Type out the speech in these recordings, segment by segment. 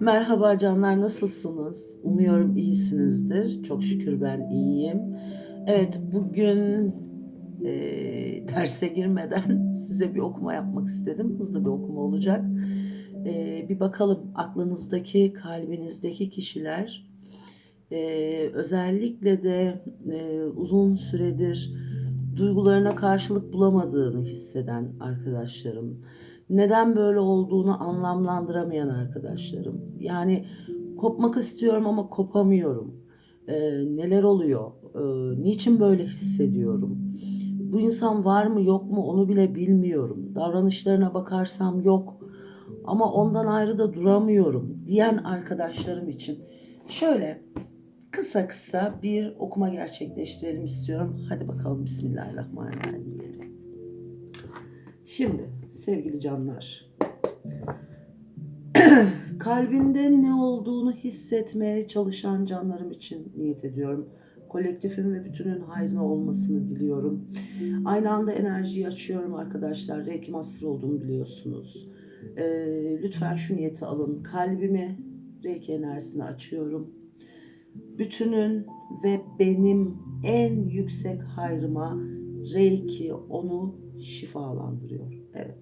Merhaba canlar nasılsınız? Umuyorum iyisinizdir. Çok şükür ben iyiyim. Evet bugün eee derse girmeden size bir okuma yapmak istedim. Hızlı bir okuma olacak. Eee, bir bakalım aklınızdaki, kalbinizdeki kişiler eee, özellikle de eee, uzun süredir duygularına karşılık bulamadığını hisseden arkadaşlarım, neden böyle olduğunu anlamlandıramayan arkadaşlarım. Yani kopmak istiyorum ama kopamıyorum. Eee, neler oluyor? Eee, niçin böyle hissediyorum? Bu insan var mı yok mu onu bile bilmiyorum. Davranışlarına bakarsam yok ama ondan ayrı da duramıyorum diyen arkadaşlarım için şöyle kısa kısa bir okuma gerçekleştirelim istiyorum. Hadi bakalım Bismillahirrahmanirrahim. Şimdi sevgili canlar kalbinde ne olduğunu hissetmeye çalışan canlarım için niyet ediyorum. Kolektifin ve bütünün hayrına olmasını diliyorum. Aynı anda enerjiyi açıyorum arkadaşlar. Reiki Master olduğumu biliyorsunuz. Ee, lütfen şu niyeti alın. Kalbimi Reiki enerjisine açıyorum. Bütünün ve benim en yüksek hayrıma Reiki onu şifalandırıyor. Evet.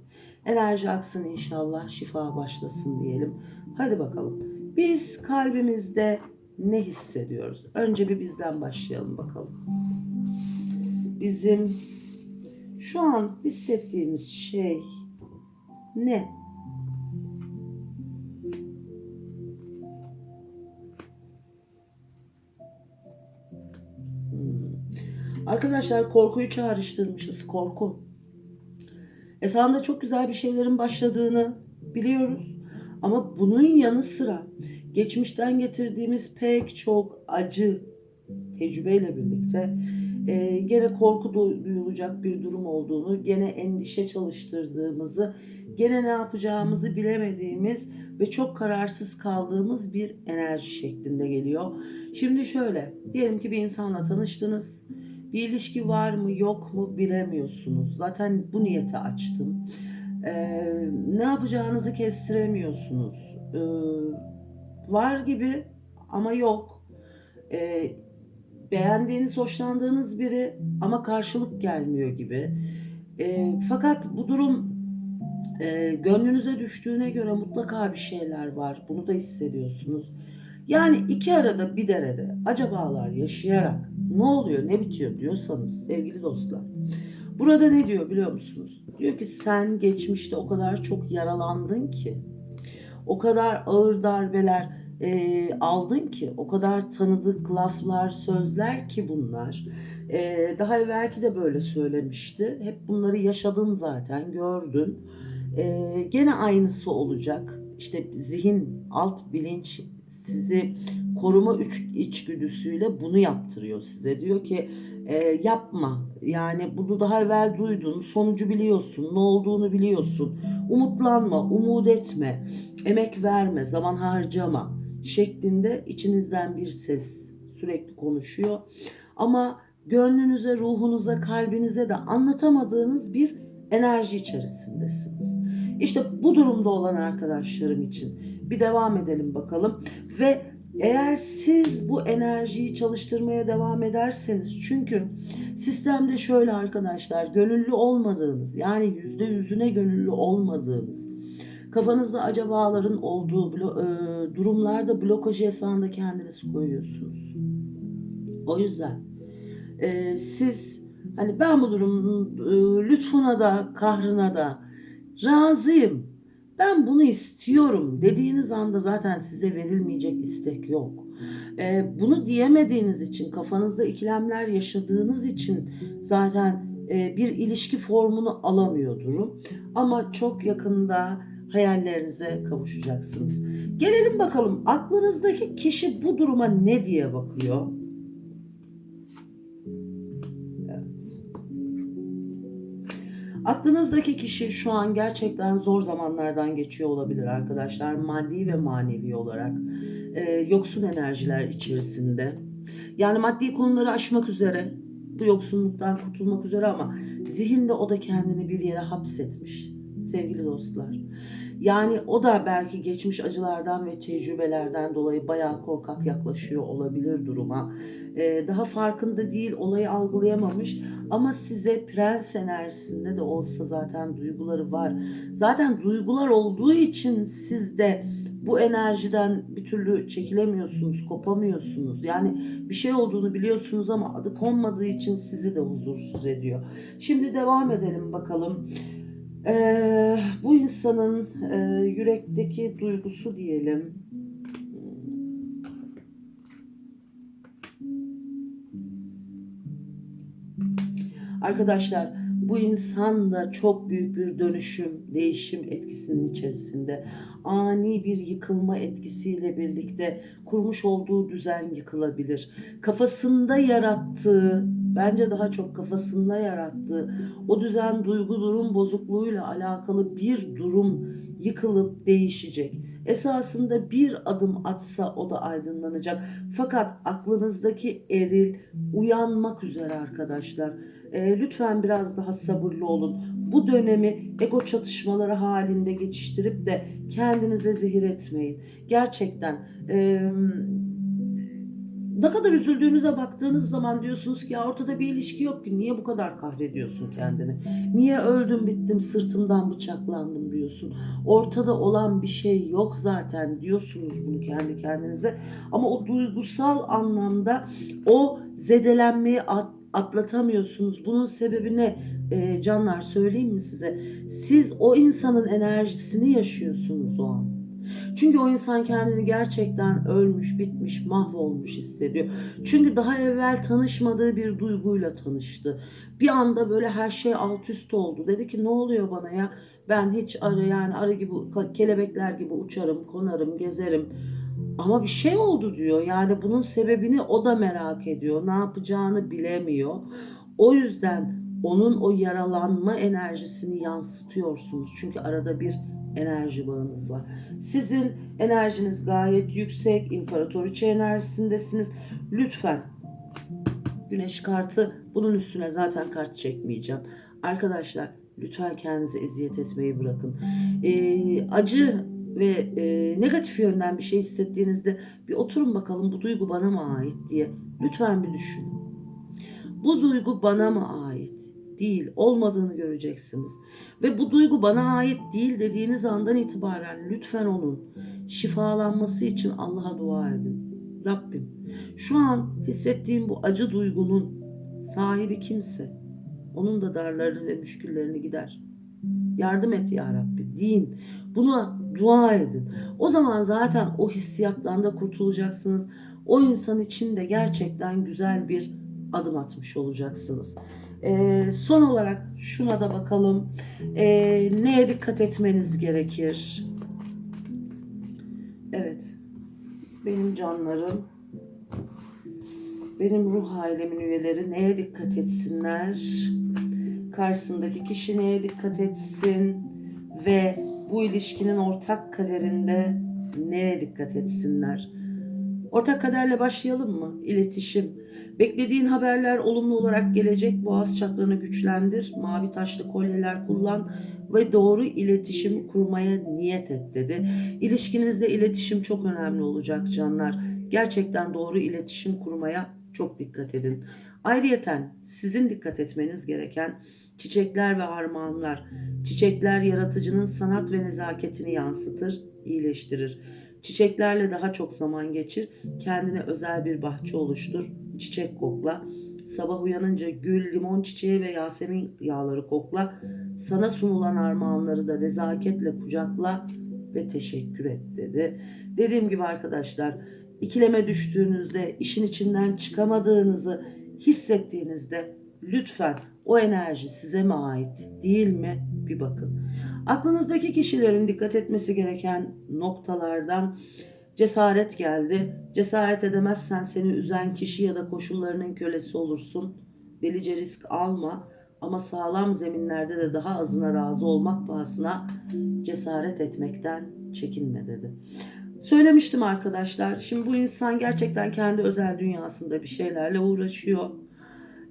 Enerji aksın inşallah şifa başlasın diyelim. Hadi bakalım. Biz kalbimizde ne hissediyoruz? Önce bir bizden başlayalım bakalım. Bizim şu an hissettiğimiz şey ne? Hmm. Arkadaşlar korkuyu çağrıştırmışız. Korku. Esanda çok güzel bir şeylerin başladığını biliyoruz. Ama bunun yanı sıra geçmişten getirdiğimiz pek çok acı tecrübeyle birlikte e, gene korku duyulacak bir durum olduğunu, gene endişe çalıştırdığımızı, gene ne yapacağımızı bilemediğimiz ve çok kararsız kaldığımız bir enerji şeklinde geliyor. Şimdi şöyle, diyelim ki bir insanla tanıştınız. Bir ilişki var mı yok mu bilemiyorsunuz. Zaten bu niyete açtım. Ee, ne yapacağınızı kestiremiyorsunuz. Ee, var gibi ama yok. Ee, beğendiğiniz, hoşlandığınız biri ama karşılık gelmiyor gibi. Ee, fakat bu durum e, gönlünüze düştüğüne göre mutlaka bir şeyler var. Bunu da hissediyorsunuz. Yani iki arada bir derede acabalar yaşayarak ne oluyor ne bitiyor diyorsanız sevgili dostlar. Burada ne diyor biliyor musunuz? Diyor ki sen geçmişte o kadar çok yaralandın ki o kadar ağır darbeler e, aldın ki o kadar tanıdık laflar sözler ki bunlar. E, daha evvelki de böyle söylemişti. Hep bunları yaşadın zaten gördün. E, gene aynısı olacak. İşte zihin, alt bilinç sizi koruma üç içgüdüsüyle bunu yaptırıyor size. Diyor ki e, yapma. Yani bunu daha evvel duydun. Sonucu biliyorsun. Ne olduğunu biliyorsun. Umutlanma, umut etme. Emek verme, zaman harcama şeklinde içinizden bir ses sürekli konuşuyor. Ama gönlünüze, ruhunuza, kalbinize de anlatamadığınız bir enerji içerisindesiniz. İşte bu durumda olan arkadaşlarım için bir devam edelim bakalım ve eğer siz bu enerjiyi çalıştırmaya devam ederseniz çünkü sistemde şöyle arkadaşlar gönüllü olmadığınız yani yüzde yüzüne gönüllü olmadığınız kafanızda acabaların olduğu blo- e, durumlarda blokaj yasağında kendiniz koyuyorsunuz. O yüzden e, siz hani ben bu durumun e, lütfuna da kahrına da razıyım. Ben bunu istiyorum dediğiniz anda zaten size verilmeyecek istek yok. Ee, bunu diyemediğiniz için, kafanızda ikilemler yaşadığınız için zaten e, bir ilişki formunu alamıyor durum. Ama çok yakında hayallerinize kavuşacaksınız. Gelelim bakalım aklınızdaki kişi bu duruma ne diye bakıyor? Aklınızdaki kişi şu an gerçekten zor zamanlardan geçiyor olabilir arkadaşlar. Maddi ve manevi olarak e, yoksun enerjiler içerisinde. Yani maddi konuları aşmak üzere, bu yoksunluktan kurtulmak üzere ama zihinde o da kendini bir yere hapsetmiş sevgili dostlar. Yani o da belki geçmiş acılardan ve tecrübelerden dolayı bayağı korkak yaklaşıyor olabilir duruma. Ee, daha farkında değil, olayı algılayamamış ama size prens enerjisinde de olsa zaten duyguları var. Zaten duygular olduğu için siz de bu enerjiden bir türlü çekilemiyorsunuz, kopamıyorsunuz. Yani bir şey olduğunu biliyorsunuz ama adı konmadığı için sizi de huzursuz ediyor. Şimdi devam edelim bakalım. Ee, bu insanın e, yürekteki duygusu diyelim. Arkadaşlar bu insan da çok büyük bir dönüşüm, değişim etkisinin içerisinde. Ani bir yıkılma etkisiyle birlikte kurmuş olduğu düzen yıkılabilir. Kafasında yarattığı, bence daha çok kafasında yarattığı o düzen duygu durum bozukluğuyla alakalı bir durum yıkılıp değişecek. Esasında bir adım atsa o da aydınlanacak. Fakat aklınızdaki eril uyanmak üzere arkadaşlar. E, lütfen biraz daha sabırlı olun. Bu dönemi ego çatışmaları halinde geçiştirip de kendinize zehir etmeyin. Gerçekten e, ne kadar üzüldüğünüze baktığınız zaman diyorsunuz ki ya ortada bir ilişki yok ki niye bu kadar kahrediyorsun kendini? Niye öldüm bittim sırtımdan bıçaklandım diyorsun. Ortada olan bir şey yok zaten diyorsunuz bunu kendi kendinize. Ama o duygusal anlamda o zedelenmeyi at, atlatamıyorsunuz. Bunun sebebi ne? Ee, canlar söyleyeyim mi size? Siz o insanın enerjisini yaşıyorsunuz o an. Çünkü o insan kendini gerçekten ölmüş, bitmiş, mahvolmuş hissediyor. Çünkü daha evvel tanışmadığı bir duyguyla tanıştı. Bir anda böyle her şey alt üst oldu. Dedi ki ne oluyor bana ya? Ben hiç arı yani arı gibi kelebekler gibi uçarım, konarım, gezerim. Ama bir şey oldu diyor. Yani bunun sebebini o da merak ediyor. Ne yapacağını bilemiyor. O yüzden onun o yaralanma enerjisini yansıtıyorsunuz. Çünkü arada bir enerji bağınız var. Sizin enerjiniz gayet yüksek, imparatoriçe enerjisindesiniz. Lütfen güneş kartı bunun üstüne zaten kart çekmeyeceğim. Arkadaşlar lütfen kendinize eziyet etmeyi bırakın. Ee, acı ve e, negatif yönden bir şey hissettiğinizde bir oturun bakalım bu duygu bana mı ait diye lütfen bir düşünün. Bu duygu bana mı ait? Değil, olmadığını göreceksiniz. Ve bu duygu bana ait değil dediğiniz andan itibaren lütfen onun şifalanması için Allah'a dua edin. Rabbim, şu an hissettiğim bu acı duygunun sahibi kimse, onun da darlarını ve müşküllerini gider. Yardım et ya Rabbi deyin. Buna dua edin. O zaman zaten o hissiyattan da kurtulacaksınız. O insan için de gerçekten güzel bir adım atmış olacaksınız. Ee, son olarak şuna da bakalım. Ee, neye dikkat etmeniz gerekir? Evet. Benim canlarım, benim ruh ailemin üyeleri neye dikkat etsinler? Karşısındaki kişi neye dikkat etsin? Ve bu ilişkinin ortak kaderinde neye dikkat etsinler? Ortak kaderle başlayalım mı? İletişim. Beklediğin haberler olumlu olarak gelecek. Boğaz çakranı güçlendir. Mavi taşlı kolyeler kullan ve doğru iletişim kurmaya niyet et dedi. İlişkinizde iletişim çok önemli olacak canlar. Gerçekten doğru iletişim kurmaya çok dikkat edin. Ayrıyeten sizin dikkat etmeniz gereken çiçekler ve armağanlar. Çiçekler yaratıcının sanat ve nezaketini yansıtır, iyileştirir. Çiçeklerle daha çok zaman geçir, kendine özel bir bahçe oluştur, çiçek kokla. Sabah uyanınca gül, limon çiçeği ve yasemin yağları kokla. Sana sunulan armağanları da nezaketle kucakla ve teşekkür et dedi. Dediğim gibi arkadaşlar ikileme düştüğünüzde, işin içinden çıkamadığınızı hissettiğinizde lütfen o enerji size mi ait değil mi bir bakın. Aklınızdaki kişilerin dikkat etmesi gereken noktalardan cesaret geldi. Cesaret edemezsen seni üzen kişi ya da koşullarının kölesi olursun. Delice risk alma ama sağlam zeminlerde de daha azına razı olmak pahasına cesaret etmekten çekinme dedi. Söylemiştim arkadaşlar. Şimdi bu insan gerçekten kendi özel dünyasında bir şeylerle uğraşıyor.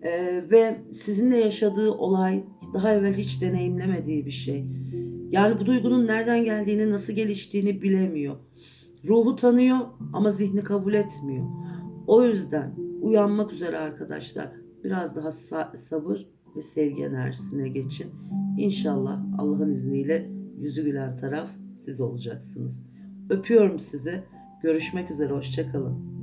Ee, ve sizinle yaşadığı olay daha evvel hiç deneyimlemediği bir şey. Yani bu duygunun nereden geldiğini, nasıl geliştiğini bilemiyor. Ruhu tanıyor ama zihni kabul etmiyor. O yüzden uyanmak üzere arkadaşlar. Biraz daha sa- sabır ve sevgi enerjisine geçin. İnşallah Allah'ın izniyle yüzü gülen taraf siz olacaksınız. Öpüyorum sizi. Görüşmek üzere. Hoşçakalın.